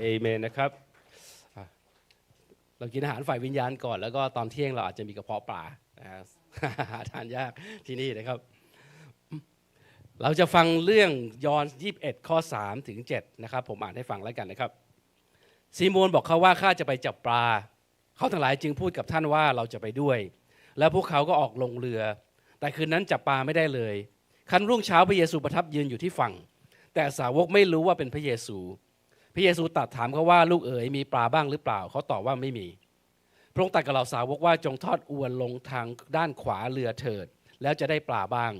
เอเมนนะครับเรากินอาหารฝ่ายวิญญาณก่อน แล้วก็ตอนเที่ยงเราอาจจะมีกระเพาะปลาหาทานยากที่นี่นะครับ เราจะฟังเรื่องยอห์น21 ข้อ 3 ถึง 7 นะครับ ผมอ่านให้ฟังแล้วกันนะครับซีโมนบอกเขาว่าข้าจะไปจับปลา เขาทั้งหลายจึงพูดกับท่านว่าเราจะไปด้วย แล้วพวกเขาก็ออกลงเรือ แต่คืนนั้นจับปลาไม่ได้เลย คันรุ่งเช้าพระเยซูประทับยืนอยู่ที่ฝั่ง แต่สาวกไม่รู้ว่าเป็นพระเยซู พระเยซูตรัสถามเขาว่าลูกเอ๋ยมีปลาบ้างหรือเปล่าเขาตอบว่าไม่มี พระองค์ตรัสกับเราสาวกว่าจงทอดอวนลงทางด้านขวาเรือเถิด แล้วจะได้ปลาบ้าง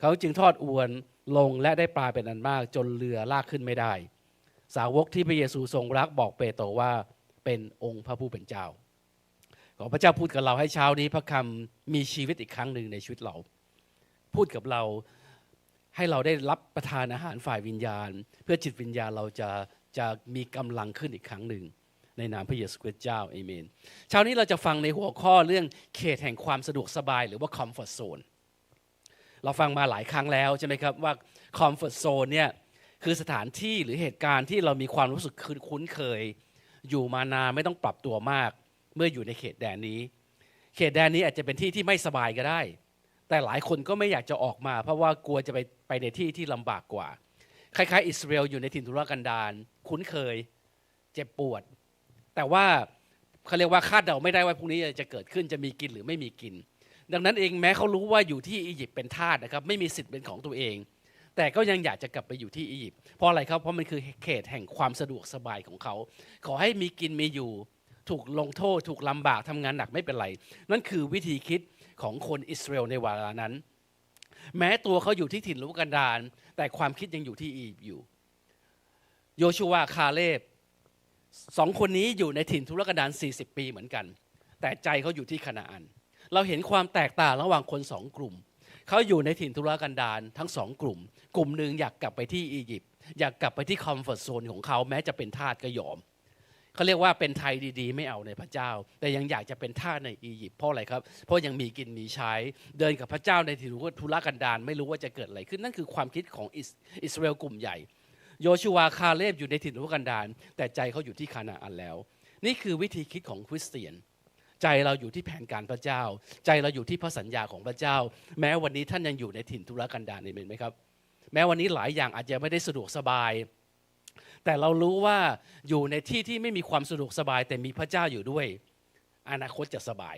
เขาจึงทอดอวนลงและได้ปลาเป็นอันมาก จนเรือลากขึ้นไม่ได้ สาวกที่พระเยซูทรงรักบอกเปโตรว่าเป็นองค์พระผู้เป็นเจ้า ขอพระเจ้าพูดกับเราให้เช้านี้พระคำมีชีวิตอีกครั้งหนึ่งในชีวิตเรา พูดกับเราให้เราได้รับประทานอาหารฝ่ายวิญญาณ เพื่อจิตวิญญาณเราจะ จะมีกำลังขึ้นอีกครั้งหนึ่ง ในนามพระเยซูคริสต์เจ้าเอเมนเช้านี้เราจะฟังในหัวข้อเรื่องเขตแห่งความสะดวกสบายหรือว่า comfort zone เราฟังมาหลายครั้งแล้วใช่ไหมครับว่า comfort zone เนี่ยคือสถานที่หรือเหตุการณ์ที่เรามีความรู้สึกคุ้นเคย อยู่มานานไม่ต้องปรับตัวมาก เมื่ออยู่ในเขตแดนนี้ เขตแดนนี้อาจจะเป็นที่ที่ไม่สบายก็ได้ แต่หลายคนก็ไม่อยากจะออกมา เพราะว่ากลัวจะไปไปในที่ที่ลำบากกว่า คล้ายๆ อิสราเอลอยู่ในถิ่นทุรกันดารคุ้นเคยเจ็บปวด แต่ว่าเขาเรียกว่าคาดเดาไม่ได้ว่าพรุ่งนี้จะเกิดขึ้นจะมีกินหรือไม่มีกิน ดังนั้นเองแม้เขารู้ว่าอยู่ที่อียิปต์เป็นทาสนะครับไม่มีสิทธิ์เป็นของตัวเอง แต่ก็ยังอยากจะกลับไปอยู่ที่อียิปต์เพราะอะไรครับเพราะมันคือเขตแห่งความสะดวกสบายของเขา ขอให้มีกินมีอยู่ถูกลงโทษถูกลำบากทำงานหนักไม่เป็นไร นั่นคือวิธีคิดของคนอิสราเอลในเวลานั้น แม้ตัวเขาอยู่ที่ถิ่นลุกกันดารแต่ความคิดยังอยู่ที่อียิปต์อยู่ โยชูวาคาเลบสองคนนี้อยู่ในถิ่นทุรกันดาร40 ปีเหมือนกัน แต่ใจเขาอยู่ที่คานาอัน เราเห็นความแตกต่างระหว่างคนสองกลุ่ม เขาอยู่ในถิ่นทุรกันดารทั้งสองกลุ่ม กลุ่มหนึ่งอยากกลับไปที่อียิปต์อยากกลับไปที่คอมฟอร์ทโซนของเขาแม้จะเป็นทาสก็ยอม เขาเรียกว่าเป็นไทยดีๆ ไม่เอาในพระเจ้า แต่ยังอยากจะเป็นท่าในอียิปต์เพราะอะไรครับ เพราะยังมีกินมีใช้ เดินกับพระเจ้าในถิ่นทุรกันดารไม่รู้ว่าจะเกิดอะไรขึ้นนั่นคือความคิดของอิสอิสราเอลกลุ่มใหญ่ โยชูวาคาเลบอยู่ในถิ่นทุรกันดารแต่ใจเขาอยู่ที่คานาอันแล้ว นี่คือวิธีคิดของคริสเตียนใจเราอยู่ที่แผนการพระเจ้า ใจเราอยู่ที่พระสัญญาของพระเจ้า แม้วันนี้ท่านยังอยู่ในถิ่นทุรกันดารเห็นไหมครับ แม้วันนี้หลายอย่างอาจจะไม่ได้สะดวกสบาย แต่เรารู้ว่าอยู่ในที่ที่ไม่มีความสะดวกสบาย แต่มีพระเจ้าอยู่ด้วย อนาคตจะสบาย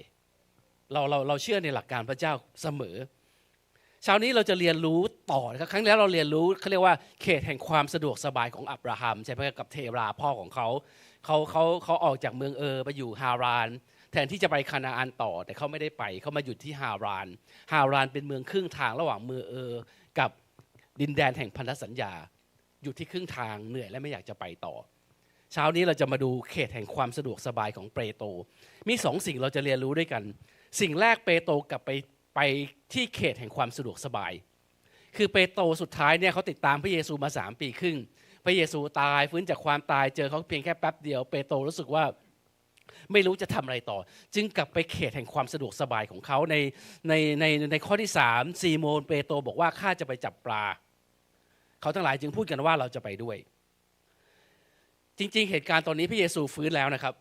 เราเราเราเชื่อในหลักการพระเจ้าเสมอเช้านี้เราจะเรียนรู้ต่อครับครั้งแล้วเราเรียนรู้เขาเรียกว่าเขตแห่งความสะดวกสบายของอับราฮัมใช่ไหมกับเทราพ่อของเขาเขาเขาเขาออกจากเมืองเออไปอยู่ฮาราน แทนที่จะไปคานาอันต่อ แต่เขาไม่ได้ไปเขามาหยุดที่ฮาราน ฮารานเป็นเมืองครึ่งทางระหว่างเมืองเออ กับดินแดนแห่งพันธสัญญา อยู่ที่ครึ่งทางเหนื่อยและไม่อยากจะไปต่อ เช้านี้เราจะมาดูเขตแห่งความสะดวกสบายของเปโตรมีสองสิ่งเราจะเรียนรู้ด้วยกัน สิ่งแรกเปโตรกลับไปไปที่เขตแห่งความสะดวกสบาย คือเปโตรสุดท้ายเนี่ยเขาติดตามพระเยซูมาสามปีครึ่งพระเยซูตายฟื้นจากความตายเจอเขาเพียงแค่แป๊บเดียวเปโตรรู้สึกว่าไม่รู้จะทำอะไรต่อ จึงกลับไปเขตแห่งความสะดวกสบายของเขาในในในในข้อที่สามซีโมนเปโตรบอกว่าข้าจะไปจับปลา เขาทั้งหลายจึงพูดกันว่าเราจะไปด้วย จริง ๆ เหตุการณ์ตอนนี้พระเยซูฟื้นแล้วนะครับ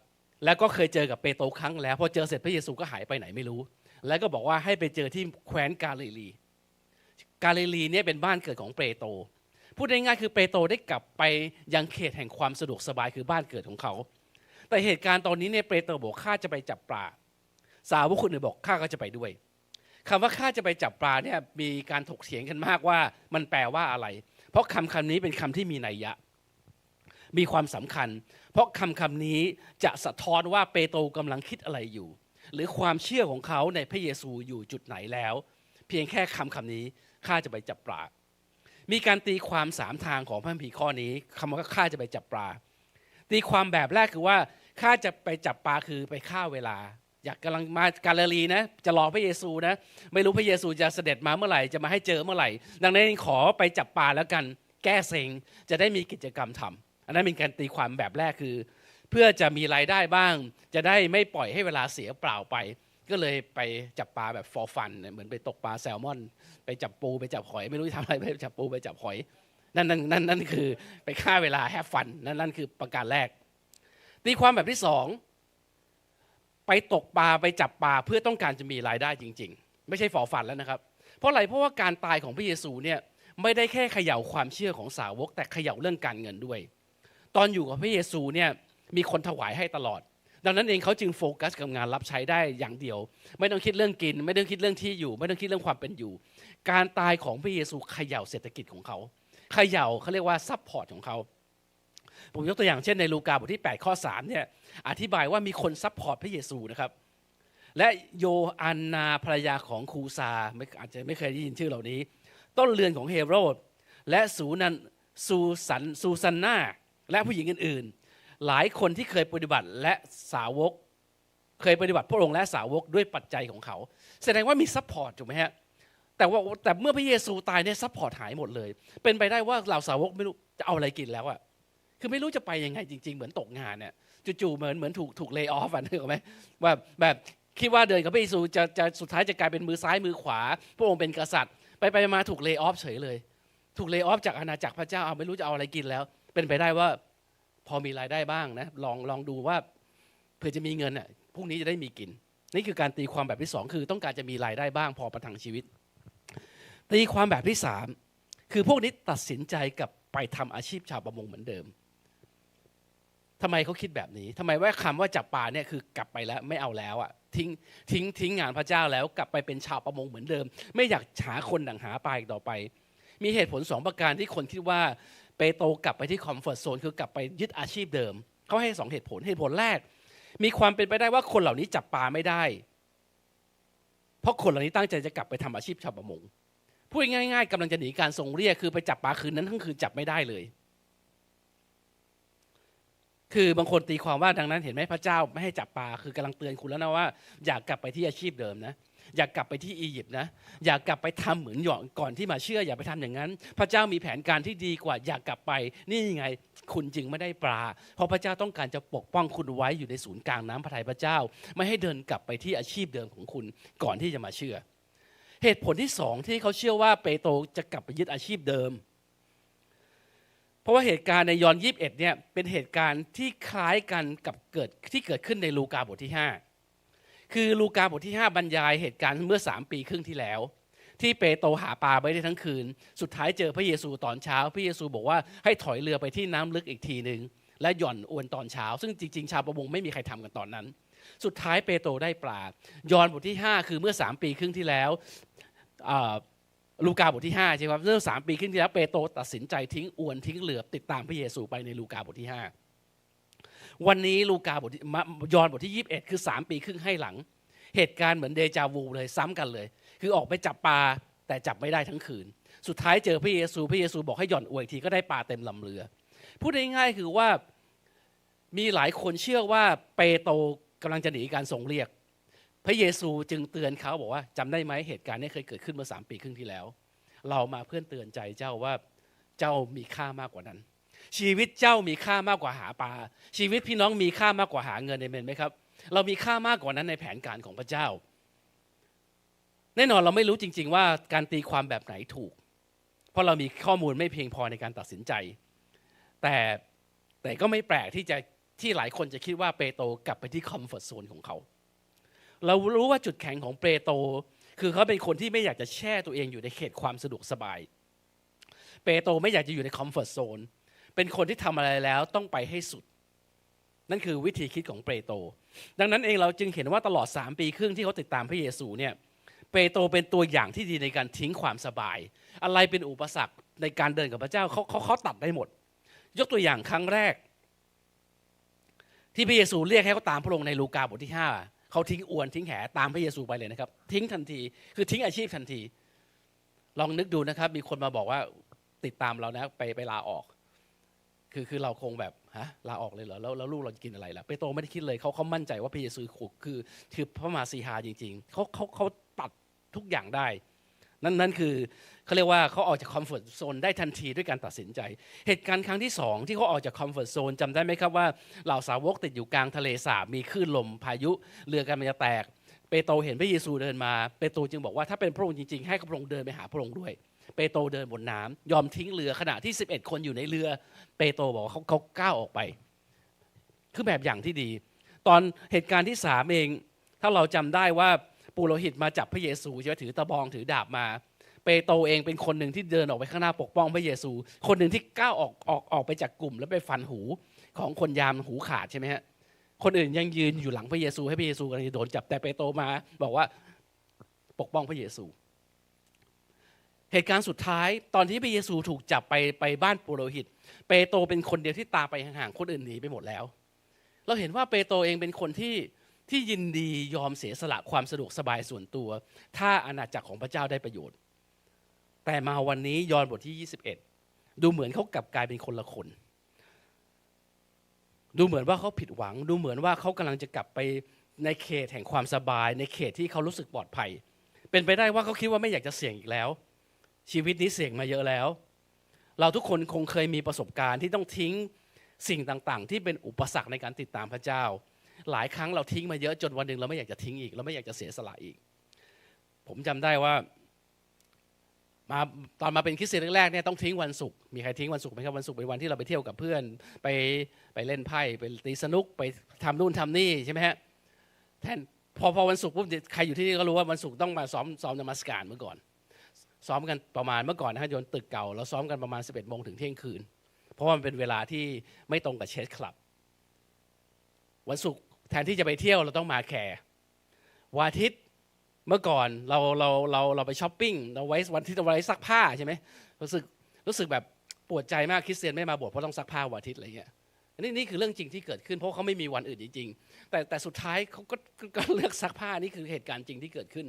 แล้วก็เคยเจอกับเปโตรครั้งแล้วพอเจอเสร็จพระเยซูก็หายไปไหนไม่รู้ แล้วก็บอกว่าให้ไปเจอที่แคว้นกาลิลี กาลิลีเนี่ยเป็นบ้านเกิดของเปโตรพูดง่ายๆคือเปโตรได้กลับไปยังเขตแห่งความสะดวกสบายคือบ้านเกิดของเขา แต่เหตุการณ์ตอนนี้เนี่ยเปโตรบอกข้าจะไปจับปลาสาวกคนอื่นบอกข้าก็จะไปด้วยคำว่าข้าจะไปจับปลาเนี่ยมีการถกเถียงกันมากว่ามันแปลว่าอะไร เพราะคำคำนี้เป็นคำที่มีนัยยะ มีความสำคัญ เพราะคำคำนี้จะสะท้อนว่าเปโตรกำลังคิดอะไรอยู่ หรือความเชื่อของเขาในพระเยซูอยู่จุดไหนแล้ว เพียงแค่คำคำนี้ข้าจะไปจับปลา มีการตีความสามทางของพระคัมภีข้อนี้คำว่าข้าจะไปจับปลา ตีความแบบแรกคือว่าข้าจะไปจับปลาคือไปฆ่าเวลา อยากกำลังมากาลิลีนะ จะรอพระเยซูนะ ไม่รู้พระเยซูจะเสด็จมาเมื่อไหร่ จะมาให้เจอเมื่อไหร่ ดังนั้นขอไปจับปลาแล้วกัน แก้เซ็งจะได้มีกิจกรรมทำอันนั้นเป็นการตีความแบบแรกคือ เพื่อจะมีรายได้บ้าง จะได้ไม่ปล่อยให้เวลาเสียเปล่าไป ก็เลยไปจับปลาแบบฟอร์ฟันเหมือนไปตกปลาแซลมอน ไปจับปูไปจับหอย ไม่รู้จะทำอะไรไปจับปูไปจับหอย นั่นนั่นนั่นนั่นคือไปฆ่าเวลาแฮฟฟันนั่นนั่นคือประการแรกตีความแบบที่สอง ไปตกปลาไปจับปลาเพื่อต้องการจะมีรายได้จริง ๆ ไม่ใช่ฝ่อฝันแล้วนะครับ เพราะอะไรเพราะว่าการตายของพระเยซูเนี่ยไม่ได้แค่เขย่าความเชื่อของสาวก แต่เขย่าเรื่องการเงินด้วย ตอนอยู่กับพระเยซูเนี่ยมีคนถวายให้ตลอด ดังนั้นเองเขาจึงโฟกัสกับงานรับใช้ได้อย่างเดียว ไม่ต้องคิดเรื่องกิน ไม่ต้องคิดเรื่องที่อยู่ ไม่ต้องคิดเรื่องความเป็นอยู่ การตายของพระเยซูเขย่าเศรษฐกิจของเขาเขย่าเขาเรียกว่าซัพพอร์ตของเขา ผมยกตัวอย่างเช่นในลูกาบทที่ 8 ข้อ3เนี่ยอธิบายว่ามีคนซัพพอร์ตพระเยซูนะครับ และโยอันนาภรรยาของคูซาอาจจะไม่เคยได้ยินชื่อเหล่านี้ ต้นเรือนของเฮโรด และสูนันซูสันซูซันนาและผู้หญิงอื่นๆ หลายคนที่เคยปฏิบัติและสาวกเคยปฏิบัติพระองค์และสาวกด้วยปัจจัยของเขา แสดงว่ามีซัพพอร์ตถูกไหมฮะแต่ว่าแต่เมื่อพระเยซูตายเนี่ยซัพพอร์ตหายหมดเลย เป็นไปได้ว่าเหล่าสาวกไม่รู้จะเอาอะไรกินแล้วอะ คือไม่รู้จะไปยังไงจริง ๆ เหมือนตกงานเนี่ยจู่ๆเหมือนเหมือนถูกถูกเลย์ออฟอะนึกออกไหมว่าแบบคิดว่าเดินกับพระเยซูจะจะสุดท้ายจะกลายเป็นมือซ้ายมือขวา พระองค์เป็นกษัตริย์ ไปไปมาถูกเลย์ออฟเฉยเลย ถูกเลย์ออฟจากอาณาจักรพระเจ้าเอาไม่รู้จะเอาอะไรกินแล้ว เป็นไปได้ว่าพอมีรายได้บ้างนะลองลองดูว่าเผื่อจะมีเงินอะพรุ่งนี้จะได้มีกิน นี่คือการตีความแบบที่สองคือต้องการจะมีรายได้บ้างพอประทังชีวิต ตีความแบบที่สามคือพวกนี้ตัดสินใจกับไปทำอาชีพชาวประมงเหมือนเดิม ทำไมเขาคิดแบบนี้ทำไมว่าคำว่าจับปลาเนี่ยคือกลับไปแล้วไม่เอาแล้วอะทิ้งทิ้งทิ้งงานพระเจ้าแล้วกลับไปเป็นชาวประมงเหมือนเดิม ไม่อยากหาคนดังหาปลาอีกต่อไป มีเหตุผลสองประการที่คนคิดว่าเปโตรกลับไปที่คอมฟอร์ทโซนคือกลับไปยึดอาชีพเดิมเขาให้สองเหตุผลเหตุผลแรก มีความเป็นไปได้ว่าคนเหล่านี้จับปลาไม่ได้ เพราะคนเหล่านี้ตั้งใจจะกลับไปทำอาชีพชาวประมงพูดง่ายๆกำลังจะหนีการทรงเรียกคือไปจับปลาคืนนั้นทั้งคืนจับไม่ได้เลย คือบางคนตีความว่าดังนั้นเห็นไหมพระเจ้าไม่ให้จับปลาคือกำลังเตือนคุณแล้วนะว่า อยากกลับไปที่อาชีพเดิมนะอยากกลับไปที่อียิปต์นะอยากกลับไปทำเหมือนหยองก่อนที่มาเชื่ออย่าไปทำอย่างนั้น พระเจ้ามีแผนการที่ดีกว่า อยากกลับไปนี่ยังไงคุณจึงไม่ได้ปลา เพราะพระเจ้าต้องการจะปกป้องคุณไว้อยู่ในศูนย์กลางน้ำพระทัยพระเจ้า ไม่ให้เดินกลับไปที่อาชีพเดิมของคุณก่อนที่จะมาเชื่อ เหตุผลที่สองที่เขาเชื่อว่าเปโตรจะกลับไปยึดอาชีพเดิม เพราะว่าเหตุการณ์ในยอห์นยีิบเอ็ดเนี่ยเป็นเหตุการณ์ที่คล้ายกันกับเกิดที่เกิดขึ้นในลูกาบทที่ห้าคือลูกาบทที่ 5 บรรยายเหตุการณ์เมื่อ 3 ปีครึ่งที่แล้ว ที่เปโตรหาปลาไปได้ทั้งคืน สุดท้ายเจอพระเยซูตอนเช้า พระเยซูบอกว่าให้ถอยเรือไปที่น้ำลึกอีกทีหนึ่งและหย่อนอวนตอนเช้า ซึ่งจริงๆ ชาวประมงไม่มีใครทำกันตอนนั้น สุดท้ายเปโตรได้ปลายอห์นบทที่ 5 คือเมื่อ 3 ปีครึ่งที่แล้ว ลูกาบทที่5ใช่ไหมครับเมื่องสามปีครึ่งที่แล้วเปโตรตัดสินใจทิ้งอวนทิ้งเรือติดตามพระเยซูไปในลูกาบทที่ 5 วันนี้ลูกาบทยอนบทที่ 21 คือ 3 ปีครึ่งให้หลัง เหตุการณ์เหมือนเดจาวูเลยซ้ำกันเลย คือออกไปจับปลาแต่จับไม่ได้ทั้งคืน สุดท้ายเจอพระเยซู พระเยซูบอกให้หย่อนอวยทีก็ได้ปลาเต็มลำเรือ พูดง่ายๆคือว่ามีหลายคนเชื่อว่าเปโตรกำลังจะหนีการทรงเรียก พระเยซูจึงเตือนเขาบอกว่าจำได้ไหมเหตุการณ์นี้เคยเกิดขึ้นเมื่อสามปีครึ่งที่แล้ว เรามาเพื่อนเตือนใจเจ้าว่าเจ้ามีค่ามากกว่านั้น ชีวิตเจ้ามีค่ามากกว่าหาปลาชีวิตพี่น้องมีค่ามากกว่าหาเงินในเมนไหมครับ เรามีค่ามากกว่านั้นในแผนการของพระเจ้า แน่นอนเราไม่รู้จริง ๆ ว่าการตีความแบบไหนถูก เพราะเรามีข้อมูลไม่เพียงพอในการตัดสินใจ แต่แต่ก็ไม่แปลกที่จะที่หลายคนจะคิดว่าเปโตรกลับไปที่คอมฟอร์ทโซนของเขา เรารู้ว่าจุดแข็งของเปโตรคือเขาเป็นคนที่ไม่อยากจะแช่ตัวเองอยู่ในเขตความสะดวกสบาย เปโตรไม่อยากจะอยู่ในคอมฟอร์ทโซนเป็นคนที่ทำอะไรแล้วต้องไปให้สุด นั่นคือวิธีคิดของเปโตรดังนั้นเองเราจึงเห็นว่าตลอด 3 ปีครึ่งที่เขาติดตามพระเยซูเนี่ยเปโตรเป็นตัวอย่างที่ดีในการทิ้งความสบาย อะไรเป็นอุปสรรคในการเดินกับพระเจ้าเขาเขาเขาตัดได้หมด ยกตัวอย่างครั้งแรก ที่พระเยซูเรียกให้เขาตามพระองค์ในลูกาบทที่5 เขาทิ้งอวนทิ้งแหตามพระเยซูไปเลยนะครับ ทิ้งทันที คือทิ้งอาชีพทันที ลองนึกดูนะครับ มีคนมาบอกว่าติดตามเรานะไปไปลาออก คือคือเราคงแบบฮะลาออกเลยเหรอแล้วแล้วลูกเราจะกินอะไรล่ะเปโตรไม่ได้คิดเลยเขาเขามั่นใจว่าพระเยซูคือคือพระมาสีหาจริง ๆเขาเขาเขาตัดทุกอย่างได้ นั่นนั่นคือเขาเรียกว่าเขาออกจากคอมฟอร์ทโซนได้ทันทีด้วยการตัดสินใจ เหตุการณ์ครั้งที่สองที่เขาออกจากคอมฟอร์ทโซนจำได้ไหมครับว่าเหล่าสาวกติดอยู่กลางทะเลสาบมีคลื่นลมพายุเรือกันมันจะแตก เปโตรเห็นพระเยซูเดินมา เปโตรจึงบอกว่าถ้าเป็นพระองค์จริงๆ ให้พระองค์เดินไปหาพระองค์ด้วย เปโตรเดินบนน้ำยอมทิ้งเรือขณะที่ 11 คนอยู่ในเรือ เปโตรบอกว่าเขาเขาก้าวออกไป คือแบบอย่างที่ดี ตอนเหตุการณ์ที่สามเองถ้าเราจำได้ว่า ปุโรหิตมาจับพระเยซูใช่ไหมถือตะบองถือดาบมา เปโตรเองเป็นคนหนึ่งที่เดินออกไปข้างหน้าปกป้องพระเยซู คนหนึ่งที่ก้าวออกออกออกไปจากกลุ่ม แล้วไปฟันหูของคนยามหูขาดใช่ไหมฮะคนอื่นยังยืนอยู่หลังพระเยซูให้พระเยซูกำลังจะโดนจับแต่เปโตรมา บอกว่าปกป้องพระเยซู เหตุการณ์สุดท้ายตอนที่พระเยซูถูกจับไปไปบ้านปุโรหิต เปโตรเป็นคนเดียวที่ตามไปห่างๆคนอื่นหนีไปหมดแล้ว เราเห็นว่าเปโตรเองเป็นคนที่ ที่ยินดียอมเสียสละความสะดวกสบายส่วนตัว ถ้าอาณาจักรของพระเจ้าได้ประโยชน์ แต่มาวันนี้ยอห์นบทที่ 21 ดูเหมือนเขากลับกลายเป็นคนละคน ดูเหมือนว่าเขาผิดหวัง ดูเหมือนว่าเขากำลังจะกลับไปในเขตแห่งความสบาย ในเขตที่เขารู้สึกปลอดภัย เป็นไปได้ว่าเขาคิดว่าไม่อยากจะเสี่ยงอีกแล้ว ชีวิตนี้เสี่ยงมาเยอะแล้ว เราทุกคนคงเคยมีประสบการณ์ที่ต้องทิ้งสิ่งต่างๆ ที่เป็นอุปสรรคในการติดตามพระเจ้า หลายครั้งเราทิ้งมาเยอะจนวันหนึ่งเราไม่อยากจะทิ้งอีก เราไม่อยากจะเสียสละอีก ผมจำได้ว่ามาตอนมาเป็นคริสเตียนแรกๆเนี่ยต้องทิ้งวันศุกร์มีใครทิ้งวันศุกร์ไหมครับวันศุกร์เป็นวันที่เราไปเที่ยวกับเพื่อน ไปไปเล่นไพ่ไปตีสนุกไปทำนู่นทำนี่ใช่ไหมฮะแทนพอพอวันศุกร์ปุ๊บใครอยู่ที่นี่ก็รู้ว่าวันศุกร์ต้องมาซ้อมซ้อมนมัสการเมื่อก่อน ซ้อมกันประมาณเมื่อก่อนนะฮะโยนตึกเก่าเราซ้อมกันประมาณ 11โมงถึงเที่ยงคืน เพราะว่ามันเป็นเวลาที่ไม่ตรงกับเชสคลับ วันศุกร์ แทนที่จะไปเที่ยวเราต้องมาแคร์วันอาทิตย์เมื่อก่อนเราเราเราเราไปช้อปปิ้งเราไว้วันที่เราไว้ซักผ้าใช่ไหมรู้สึกรู้สึกแบบปวดใจมากคริสเตียนไม่มาบวชเพราะต้องซักผ้าวันอาทิตย์อะไรเงี้ยนนี้นี่คือเรื่องจริงที่เกิดขึ้นเพราะเขาไม่มีวันอื่นจริงๆแต่แต่สุดท้ายเขาก็ก็เลือกซักผ้านี่คือเหตุการณ์จริงที่เกิดขึ้น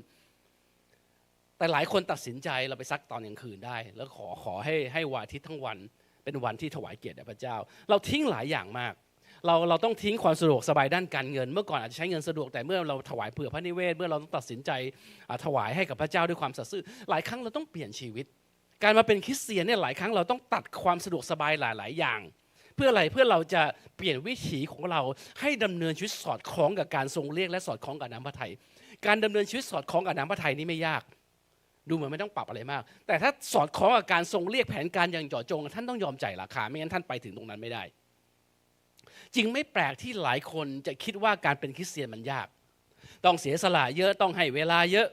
แต่หลายคนตัดสินใจเราไปซักตอนกลางคืนได้ แล้วขอขอให้ให้วันอาทิตย์ทั้งวัน เป็นวันที่ถวายเกียรติแด่พระเจ้า เราทิ้งหลายอย่างมาก เราเราต้องทิ้งความสะดวกสบายด้านการเงิน เมื่อก่อนอาจจะใช้เงินสะดวกแต่เมื่อเราถวายเผื่อพระนิเวศ เมื่อเราต้องตัดสินใจถวายให้กับพระเจ้าด้วยความสัตย์ซื่อหลายครั้งเราต้องเปลี่ยนชีวิต การมาเป็นคริสเตียนเนี่ยหลายครั้งเราต้องตัดความสะดวกสบายหลาย ๆ อย่าง เพื่ออะไรเพื่อเราจะเปลี่ยนวิถีของเราให้ดำเนินชีวิตสอดคล้องกับการทรงเรียกและสอดคล้องกับน้ำพระทัยการดำเนินชีวิตสอดคล้องกับน้ำพระทัยนี่ไม่ยากดูเหมือนไม่ต้องปรับอะไรมาก แต่ถ้าสอดคล้องกับการทรงเรียกแผนการอย่างเจาะจง ท่านต้องยอมจ่ายราคา ไม่งั้นท่านไปถึงตรงนั้นไม่ได้ จริงไม่แปลกที่หลายคนจะคิดว่าการเป็นคริสเตียนมันยาก ต้องเสียสละเยอะต้องให้เวลาเยอะ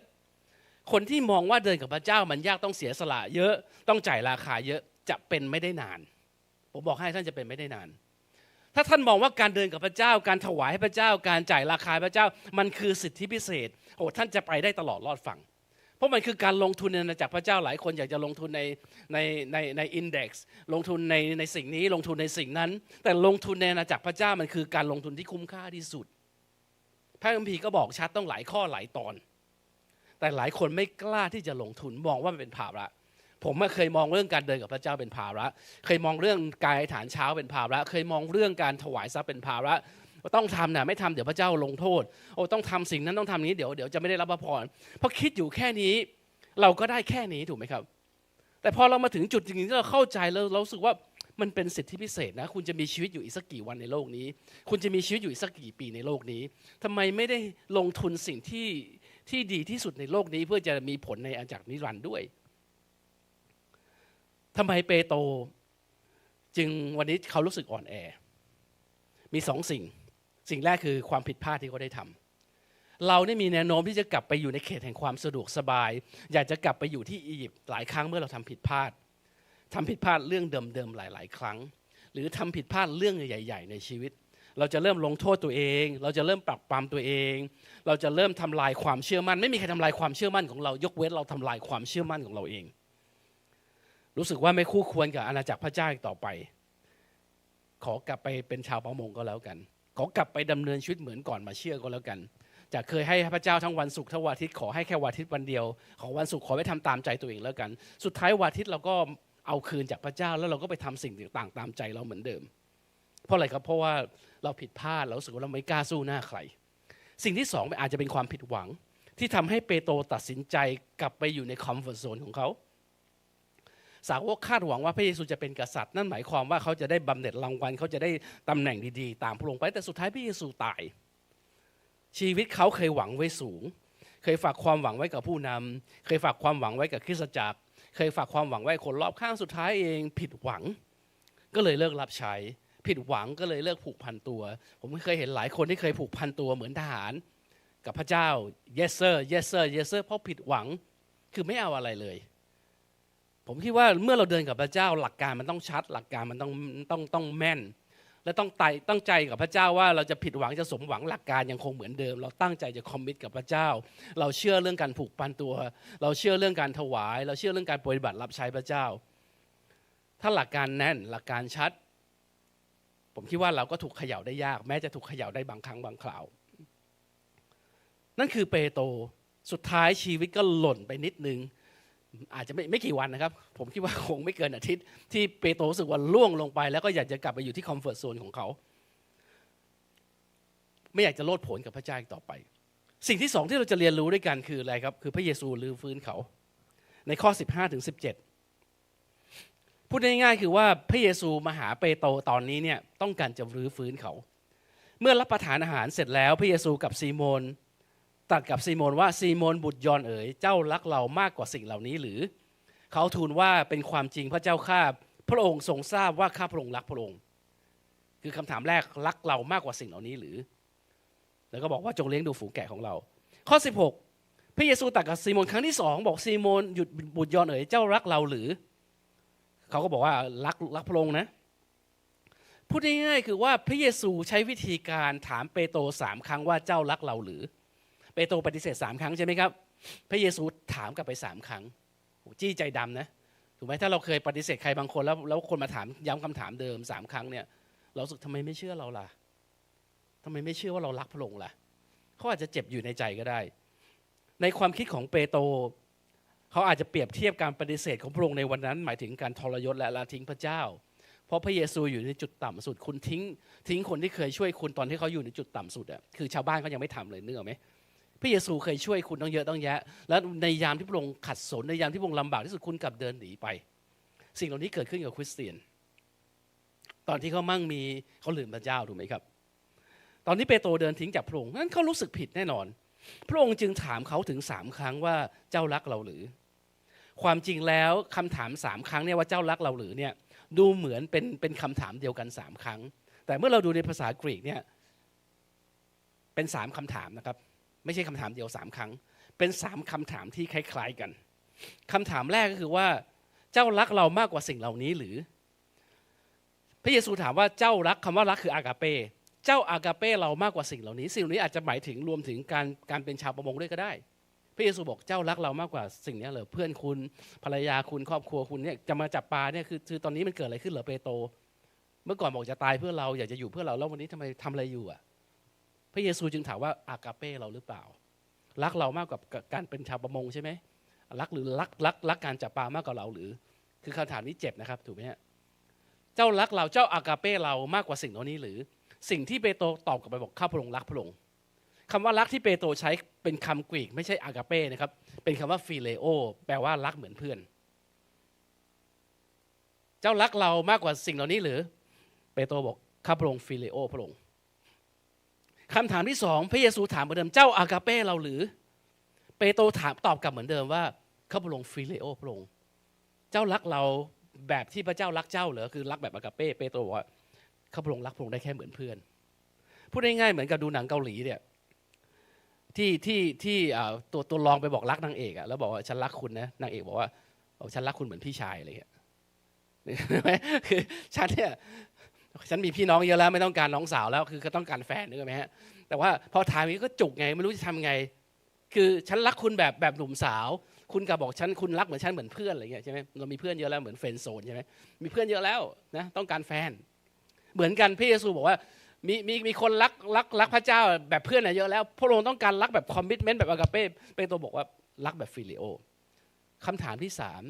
คนที่มองว่าเดินกับพระเจ้ามันยากต้องเสียสละเยอะต้องจ่ายราคาเยอะจะเป็นไม่ได้นาน ผมบอกให้ท่านจะเป็นไม่ได้นาน ถ้าท่านมองว่าการเดินกับพระเจ้า การถวายให้พระเจ้า การจ่ายราคาพระเจ้า มันคือสิทธิพิเศษโอ้ท่านจะไปได้ตลอดรอดฝั่ง เพราะมันคือการลงทุนในอาณาจักรพระเจ้าหลายคนอยากจะลงทุนในในในในอินเด็กซ์ลงทุนในในสิ่งนี้ลงทุนในสิ่งนั้น แต่ลงทุนในอาณาจักรพระเจ้ามันคือการลงทุนที่คุ้มค่าที่สุด พระคัมภีร์ก็บอกชัดต้องหลายข้อหลายตอน แต่หลายคนไม่กล้าที่จะลงทุนมองว่ามันเป็นภาระผมเคยมองเรื่องการเดินกับพระเจ้าเป็นภาระ เคยมองเรื่องกายฐานเช้าเป็นภาระ เคยมองเรื่องการถวายทรัพย์เป็นภาระ ต้องทำนะไม่ทำเดี๋ยวพระเจ้าลงโทษโอ้ต้องทำสิ่งนั้นต้องทำนี้เดี๋ยวเดี๋ยวจะไม่ได้รับพระพรเพราะคิดอยู่แค่นี้ เราก็ได้แค่นี้ถูกไหมครับ แต่พอเรามาถึงจุดจริงๆที่เราเข้าใจแล้วเราสึกว่ามันเป็นสิทธิพิเศษนะ คุณจะมีชีวิตอยู่อีกสักกี่วันในโลกนี้ คุณจะมีชีวิตอยู่อีกสักกี่ปีในโลกนี้ทำไมไม่ได้ลงทุนสิ่งที่ที่ดีที่สุดในโลกนี้ เพื่อจะมีผลในอาจากนิรันด์ด้วยทำไมเปโตรจึงวันนี้เขารู้สึกอ่อนแอ มีสองสิ่ง สิ่งแรกคือความผิดพลาดที่เขาได้ทำเราได้มีแนวโน้มที่จะกลับไปอยู่ในเขตแห่งความสะดวกสบาย อยากจะกลับไปอยู่ที่อียิปต์หลายครั้งเมื่อเราทำผิดพลาดทำผิดพลาดเรื่องเดิมๆหลาย ๆ ครั้ง หรือทำผิดพลาดเรื่องใหญ่ ๆ ในชีวิต เราจะเริ่มลงโทษตัวเอง เราจะเริ่มปรับปรามตัวเอง เราจะเริ่มทำลายความเชื่อมั่น ไม่มีใครทำลายความเชื่อมั่นของเรายกเว้นเราทำลายความเชื่อมั่นของเราเอง รู้สึกว่าไม่คู่ควรกับอาณาจักรพระเจ้าอีกต่อไป ขอกลับไปเป็นชาวประมงก็แล้วกัน ขอกลับไปดำเนินชีวิตเหมือนก่อนมาเชื่อก็แล้วกันจากเคยให้พระเจ้าทั้งวันศุกร์ทั้งวันอาทิตย์ขอให้แค่วันอาทิตย์วันเดียว ของวันศุกร์ขอไปทำตามใจตัวเองแล้วกัน สุดท้ายวันอาทิตย์เราก็เอาคืนจากพระเจ้าแล้วเราก็ไปทำสิ่งต่างๆตามใจเราเหมือนเดิม เพราะอะไรครับเพราะว่าเราผิดพลาดเราสึกว่าเราไม่กล้าสู้หน้าใคร สิ่งที่สองอาจจะเป็นความผิดหวัง ที่ทำให้เปโตรตัดสินใจกลับไปอยู่ในคอมฟอร์ทโซนของเขา สาวกคาดหวังว่าพระเยซูจะเป็นกษัตริย์ นั่นหมายความว่าเขาจะได้บำเหน็จรางวัลเขาจะได้ตำแหน่งดีๆ ตามพระองค์ไป แต่สุดท้ายพระเยซูตาย ชีวิตเขาเคยหวังไว้สูง เคยฝากความหวังไว้กับผู้นำเคยฝากความหวังไว้กับคริสตจักร เคยฝากความหวังไว้คนรอบข้างสุดท้ายเองผิดหวัง ก็เลยเลิกรับใช้ผิดหวังก็เลยเลิกผูกพันตัว ผมเคยเห็นหลายคนที่เคยผูกพันตัวเหมือนทหาร กับพระเจ้า yes sir yes sir yes sir เพราะผิดหวังคือไม่เอาอะไรเลย ผมคิดว่าเมื่อเราเดินกับพระเจ้าหลักการมันต้องชัด หลักการมันต้องต้องต้องแม่น และต้องไตตั้งใจกับพระเจ้าว่าเราจะผิดหวังจะสมหวังหลักการยังคงเหมือนเดิม เราตั้งใจจะคอมมิตกับพระเจ้า เราเชื่อเรื่องการผูกพันตัว เราเชื่อเรื่องการถวาย เราเชื่อเรื่องการปฏิบัติรับใช้พระเจ้า ถ้าหลักการแน่นหลักการชัด ผมคิดว่าเราก็ถูกเขย่าได้ยาก แม้จะถูกเขย่าได้บางครั้งบางคราว นั่นคือเปโตรสุดท้ายชีวิตก็หล่นไปนิดนึง อาจจะไม่ไม่กี่วันนะครับ ผมคิดว่าคงไม่เกินอาทิตย์ ที่เปโตรรู้สึกว่าล่วงลงไป แล้วก็อยากจะกลับไปอยู่ที่คอมฟอร์ทโซนของเขา ไม่อยากจะโลดผนกับพระเจ้าอีกต่อไป สิ่งที่สองที่เราจะเรียนรู้ด้วยกันคืออะไรครับ คือพระเยซูลืมฟื้นเขา ในข้อ 15ถึง17 พูดง่ายๆคือว่าพระเยซูมาหาเปโตรตอนนี้เนี่ยต้องการจะรื้อฟื้นเขา เมื่อรับประทานอาหารเสร็จแล้วพระเยซูกับซีโมน ตรัสกับซีโมนว่าซีโมนบุตรยอนเอ๋ยเจ้ารักเรามากกว่าสิ่งเหล่านี้หรือ เขาทูลว่าเป็นความจริงพระเจ้าข้าพระองค์ทรงทราบว่าข้าพระองค์รักพระองค์ คือคำถามแรกรักเรามากกว่าสิ่งเหล่านี้หรือ แล้วก็บอกว่าจงเลี้ยงดูฝูงแกะของเรา ข้อ 16 พระเยซูตรัสกับซีโมนครั้งที่สองบอกซีโมนหยุดบุตรยอนเอ๋ยเจ้ารักเราหรือ เขาก็บอกว่ารักรักพระองค์นะพูดง่ายๆคือว่าพระเยซูใช้วิธีการถามเปโตรสามครั้งว่าเจ้ารักเราหรือ ปโตรปฏิเสธสามครั้งใช่ไหมครับ พระเยซูถามกลับไปสามครั้งจี้ใจดำนะถูกไหมถ้าเราเคยปฏิเสธใครบางคนแล้วแล้วคนมาถามย้ำคำถามเดิมสามครั้งเนี่ยเราสึกทำไมไม่เชื่อเราล่ะทำไมไม่เชื่อว่าเรารักพระองค์ล่ะเขาอาจจะเจ็บอยู่ในใจก็ได้ ในความคิดของเปโตรเขาอาจจะเปรียบเทียบการปฏิเสธของพระองค์ในวันนั้น หมายถึงการทรยศและละทิ้งพระเจ้า เพราะพระเยซูอยู่ในจุดต่ำสุดคุณทิ้ง ทิ้งคนที่เคยช่วยคุณตอนที่เขาอยู่ในจุดต่ำสุดอะคือชาวบ้านเขายังไม่ทำเลยนึกออไหม พระเยซูเคยช่วยคุณต้องเยอะต้องแยะ แล้วในยามที่พระองค์ขัดสนในยามที่พระองค์ลำบากที่สุดคุณกลับเดินหนีไป สิ่งเหล่านี้เกิดขึ้นกับคริสเตียน ตอนที่เขามั่งมีเขาลืมพระเจ้าถูกไหมครับ ตอนนี้เปโตรเดินทิ้งจากพระองค์นั้นเขารู้สึกผิดแน่นอน พระองค์จึงถามเขาถึงสามครั้งว่าเจ้ารักเราหรือ ความจริงแล้วคำถามสามครั้งเนี่ยว่าเจ้ารักเราหรือเนี่ยดูเหมือนเป็นเป็นคำถามเดียวกันสามครั้ง แต่เมื่อเราดูในภาษากรีกเนี่ยเป็นสามคำถามนะครับ ไม่ใช่คำถามเดียวสามครั้ง เป็นสามคำถามที่คล้ายๆกันคำถามแรกก็คือว่า เจ้ารักเรามากกว่าสิ่งเหล่านี้หรือ พระเยซูถามว่าเจ้ารักคำว่ารักคืออากาเป เจ้าอากาเป้เรามากกว่าสิ่งเหล่านี้ สิ่งเหล่านี้อาจจะหมายถึงรวมถึงการการเป็นชาวประมงด้วยก็ได้ พระเยซูบอกเจ้ารักเรามากกว่าสิ่งนี้เหรอเพื่อนคุณภรรยาคุณครอบครัวคุณเนี่ยจะมาจับปลาเนี่ยคือคือตอนนี้มันเกิดอะไรขึ้นเหรอเปโตรเมื่อก่อนบอกจะตายเพื่อเราอยากจะอยู่เพื่อเราแล้ววันนี้ทำไมทำอะไรอยู่อะ พระเยซูจึงถามว่าอากาเป้เราหรือเปล่า รักเรามากกว่าการเป็นชาวประมงใช่ไหมรักหรือรักรักรักการจับปลามากกว่าเราหรือ คือคำถามนี้เจ็บนะครับถูกไหมฮะเจ้ารักเราเจ้าอากาเป้เรามากกว่าสิ่งเหล่านี้หรือ สิ่งที่เปโตรตอบกลับไปบอกข้าพระองค์รักพระองค์คำว่ารักที่เปโตรใช้เป็นคำกรีกไม่ใช่อากาเป้นะครับเป็นคำว่าฟิเลโอแปลว่ารักเหมือนเพื่อน เจ้ารักเรามากกว่าสิ่งเหล่านี้หรือ เปโตรบอกข้าพระองค์ฟิเลโอพระองค์ คำถามที่สองพระเยซูถามเหมือนเดิมเจ้าอากาเป้เราหรือ เปโตรถามตอบกลับเหมือนเดิมว่าข้าพระองค์ฟิเลโอพระองค์เจ้ารักเราแบบที่พระเจ้ารักเจ้าเหรอคือรักแบบอากาเป้เปโตรบอกว่าข้าพระองค์รักพระองค์ได้แค่เหมือนเพื่อน พูดง่ายๆเหมือนกับดูหนังเกาหลีเนี่ยที่ที่ที่ตัวตัวรองไปบอกรักนางเอกอะแล้วบอกว่าฉันรักคุณนะนางเอกบอกว่าฉันรักคุณเหมือนพี่ชายอะไรเงี้ยคือฉันเนี่ย ฉันมีพี่น้องเยอะแล้วไม่ต้องการน้องสาวแล้วคือก็ต้องการแฟนนึกไหมฮะแต่ว่าพอถามนี้ก็จุกไงไม่รู้จะทำไง คือฉันรักคุณแบบแบบหนุ่มสาว คุณกับบอกฉันคุณรักเหมือนฉันเหมือนเพื่อนอะไรเงี้ยใช่ไหมเรามีเพื่อนเยอะแล้วเหมือนเฟนโซนใช่ไหมมีเพื่อนเยอะแล้วนะต้องการแฟน เหมือนกันพระเยซูบอกว่ามีมีมีคนรักรักรักพระเจ้าแบบเพื่อนเยอะแล้วพระองค์ต้องการรักแบบคอมมิชเมนต์แบบอากาเป้เปโตรบอกว่ารักแบบฟิลิโอคำถามที่สาม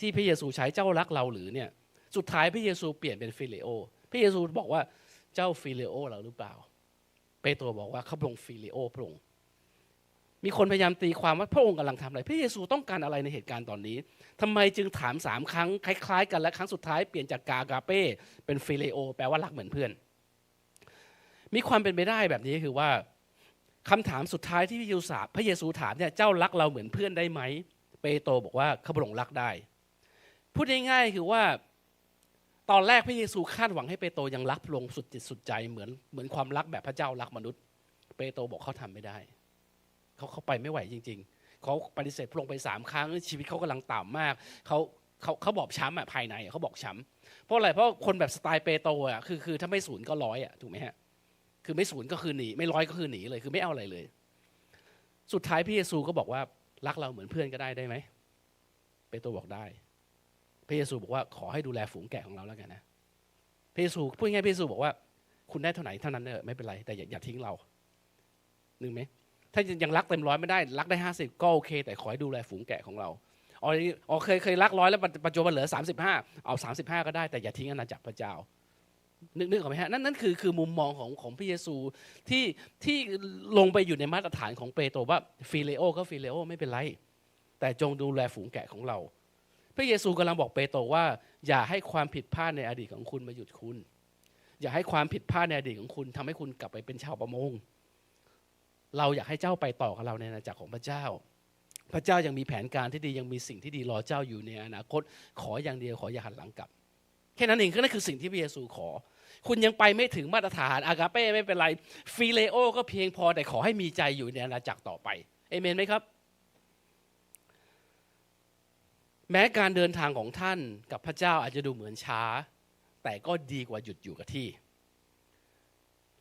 ที่พระเยซูใช้เจ้ารักเราหรือเนี่ยสุดท้ายพระเยซูเปลี่ยนเป็นฟิลิโอ ระเยซูบอกว่าเจ้าฟิเลโอเราหรือเปล่า เปโตรบอกว่าเขาพระองค์ฟิเลโอพระองค์มีคนพยายามตีความว่าพระองค์กำลังทำอะไร พระเยซูต้องการอะไรในเหตุการณ์ตอนนี้ทำไมจึงถามสามครั้งคล้ายๆ กันและครั้งสุดท้ายเปลี่ยนจากกากาเป้เป็นฟิเลโอ แปลว่ารักเหมือนเพื่อน มีความเป็นไปได้แบบนี้คือว่าคำถามสุดท้ายที่พระเยซูพระเยซูถามเนี่ยเจ้ารักเราเหมือนเพื่อนได้ไหม เปโตรบอกว่าข้าพระองค์รักได้ พูดง่ายๆคือว่า ตอนแรกพระเยซูคาดหวังให้เปโตรยังรักพระองค์สุดจิตสุดใจเหมือนเหมือนความรักแบบพระเจ้ารักมนุษย์ เปโตรบอกเขาทำไม่ได้ เขาเขาไปไม่ไหวจริง ๆ เขาปฏิเสธพระองค์ไปสามครั้งชีวิตเขากำลังต่ำมากเขาเขาเขาบอกช้ำอะภายในเขาบอกช้ำเพราะอะไรเพราะคนแบบสไตล์เปโตรอะคือคือถ้าไม่ศูนย์ก็ร้อยอะถูกไหมฮะคือไม่ศูนย์ก็คือหนีไม่ร้อยก็คือหนีเลยคือไม่เอาอะไรเลย สุดท้ายพระเยซูก็บอกว่ารักเราเหมือนเพื่อนก็ได้ได้ไหมเปโตรบอกได้ พระเยซูบอกว่าขอให้ดูแลฝูงแกะของเราแล้วกันนะพระเยซูพูดง่ายพระเยซูบอกว่าคุณได้เท่าไหนเท่านั้นเนอะไม่เป็นไรแต่อย่าอย่าทิ้งเรานึ่งไหมถ้ายังรักเต็มร้อยไม่ได้รักได้ห้าสิบก็โอเค แต่ขอให้ดูแลฝูงแกะของเราอ๋ออ๋อเคยเคยรักร้อยแล้วปัจจุบันเหลือสามสิบห้าเอาสามสิบห้าก็ได้แต่อย่าทิ้งอาณาจักรพระเจ้านึกนึกออกไหมฮะนั่นนั่นคือคือมุมมองของของพระเยซูที่ที่ลงไปอยู่ในมาตรฐานของเปโตรว่าฟิเลโอก็ฟิเลโอไม่เป็นไร แต่จงดูแลฝูงแกะของเรา พระเยซูกำลังบอกเปโตรว่า อย่าให้ความผิดพลาดในอดีตของคุณมาหยุดคุณ อย่าให้ความผิดพลาดในอดีตของคุณทำให้คุณกลับไปเป็นชาวประมง เราอยากให้เจ้าไปต่อกับเราในอาณาจักรของพระเจ้า พระเจ้ายังมีแผนการที่ดียังมีสิ่งที่ดีรอเจ้าอยู่ในอนาคต ขออย่างเดียวขออย่าหันหลังกลับแค่นั้นเองก็นั่นคือสิ่งที่พระเยซูขอ คุณยังไปไม่ถึงมาตรฐานอากาเป้ไม่เป็นไรฟิเลโอก็เพียงพอแต่ขอให้มีใจอยู่ในอาณาจักรต่อไปเอเมนไหมครับ แม้การเดินทางของท่านกับพระเจ้าอาจจะดูเหมือนช้า แต่ก็ดีกว่าหยุดอยู่กับที่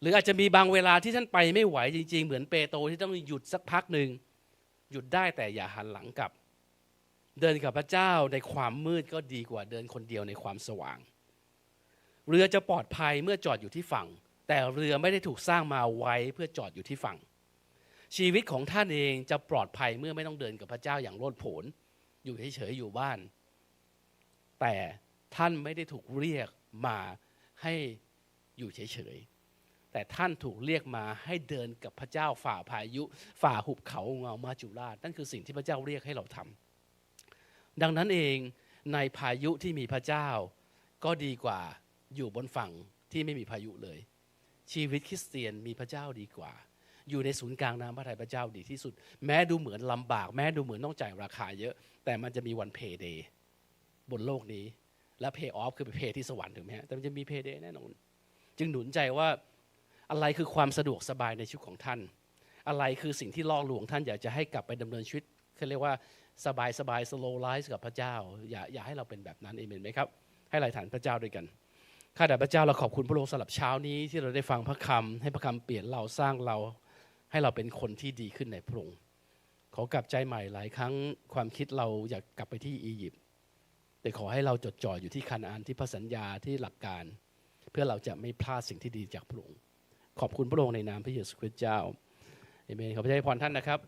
หรืออาจจะมีบางเวลาที่ท่านไปไม่ไหวจริง ๆ เหมือนเปโตรที่ต้องหยุดสักพักหนึ่งหยุดได้แต่อย่าหันหลังกลับ เดินกับพระเจ้าในความมืดก็ดีกว่าเดินคนเดียวในความสว่าง เรือจะปลอดภัยเมื่อจอดอยู่ที่ฝั่ง แต่เรือไม่ได้ถูกสร้างมาไว้เพื่อจอดอยู่ที่ฝั่ง ชีวิตของท่านเองจะปลอดภัยเมื่อไม่ต้องเดินกับพระเจ้าอย่างโลดโผน อยู่เฉยๆอยู่บ้าน แต่ท่านไม่ได้ถูกเรียกมาให้อยู่เฉยๆ แต่ท่านถูกเรียกมาให้เดินกับพระเจ้าฝ่าพายุ ฝ่าหุบเขาเงามาจุราชนั่นคือสิ่งที่พระเจ้าเรียกให้เราทำดังนั้นเองในพายุที่มีพระเจ้า ก็ดีกว่าอยู่บนฝั่งที่ไม่มีพายุเลย ชีวิตคริสเตียนมีพระเจ้าดีกว่า อยู่ในศูนย์กลางน้ำพระทัยพระเจ้าดีที่สุด แม้ดูเหมือนลำบาก แม้ดูเหมือนต้องจ่ายราคาเยอะ แต่มันจะมีวันเพย์เดย์บนโลกนี้ และเพย์ออฟคือเพย์ที่สวรรค์ถูกไหมฮะแต่มันจะมีเพย์เดย์แน่นอน จึงหนุนใจว่าอะไรคือความสะดวกสบายในชีวิตของท่าน อะไรคือสิ่งที่ล่อลวงท่านอยากจะให้กลับไปดำเนินชีวิตเขาเรียกว่าสบายสบาย slow life กับพระเจ้า อย่าอย่าให้เราเป็นแบบนั้นเอเมนไหมครับ ให้หลฐานพระเจ้าด้วยกันข้าแต่พระเจ้าเราขอบคุณพระองค์สำหรับเช้านี้ที่เราได้ฟังพระคำให้พระคำเปลี่ยนเราสร้างเรา ให้เราเป็นคนที่ดีขึ้นในพระองค์ ขอกลับใจใหม่หลายครั้งความคิดเราอยากกลับไปที่อียิปต์แต่ขอให้เราจดจ่ออยู่ที่คานาอันที่พระสัญญาที่หลักการ เพื่อเราจะไม่พลาดสิ่งที่ดีจากพระองค์ขอบคุณพระองค์ในนามพระเยซูคริสต์เจ้าเอเมนขอพระเจ้าให้พรท่านนะครับ